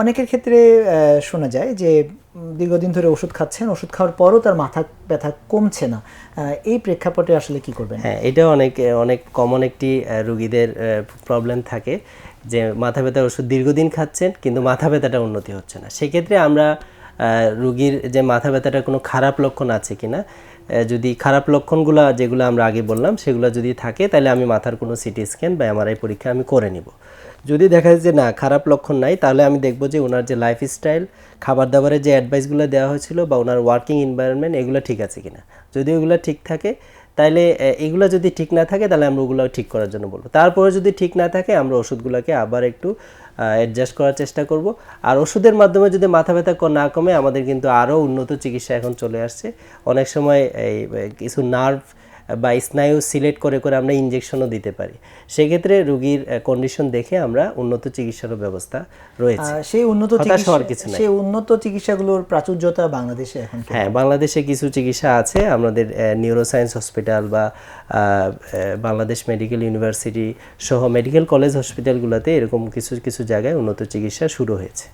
অনেকের ক্ষেত্রে শোনা যায় যে দীর্ঘদিন ধরে ওষুধ খাচ্ছেন, ওষুধ খাওয়ার পরও তার মাথা ব্যথা কমছে না। এই প্রেক্ষাপটে আসলে কি করবেন? হ্যাঁ এটা অনেক অনেক কমন একটি রুগীদের প্রবলেম থাকে যে, মাথা ব্যথার ওষুধ দীর্ঘদিন খাচ্ছেন কিন্তু মাথা ব্যথাটা উন্নতি হচ্ছে না। সেক্ষেত্রে আমরা রুগীর যে মাথা ব্যথাটা কোনো খারাপ লক্ষণ আছে কিনা যদি খারাপ লক্ষণগুলো যেগুলো আমরা আগে বললাম, সেগুলো যদি থাকে, তাহলে আমি মাথার কোনো সিটি স্ক্যান বা এমআরআই পরীক্ষা আমি করে নিব। যদি দেখা যায় যে না, খারাপ লক্ষণ নাই, তাহলে আমি দেখব যে ওনার যে লাইফস্টাইল খাবার দাবারের যে অ্যাডভাইসগুলো দেওয়া হয়েছিল বা ওনার ওয়ার্কিং এনভায়রনমেন্ট এগুলো ঠিক আছে কিনা। যদি ওগুলো ঠিক থাকে, তাহলে এগুলো যদি ঠিক না থাকে, তাহলে আমরা ওগুলো ঠিক করার জন্য বলব। তারপরে যদি ঠিক না থাকে, আমরা ওষুধগুলোকে আবার একটু অ্যাডজাস্ট করার চেষ্টা করব। আর ওষুধের মাধ্যমে যদি মাথা ব্যথা না কমে, আমাদের কিন্তু আরও উন্নত চিকিৎসা এখন চলে আসছে। অনেক সময় এই কিছু নার্ভ বা স্নায়ু সিলেক্ট করে করে আমরা ইনজেকশনও দিতে পারি। সেক্ষেত্রে রুগীর কন্ডিশন দেখে আমরা উন্নত চিকিৎসারও ব্যবস্থা রয়েছে। সেই উন্নত চিকিৎসা। সেই উন্নত চিকিৎসাগুলোর প্রাচুর্যতা বাংলাদেশে এখন হ্যাঁ বাংলাদেশে কিছু চিকিৎসা আছে। আমাদের নিউরোসায়েন্স হসপিটাল বা বাংলাদেশ মেডিকেল ইউনিভার্সিটি সহ মেডিকেল কলেজ হসপিটালগুলোতে এরকম কিছু কিছু জায়গায় উন্নত চিকিৎসা শুরু হয়েছে।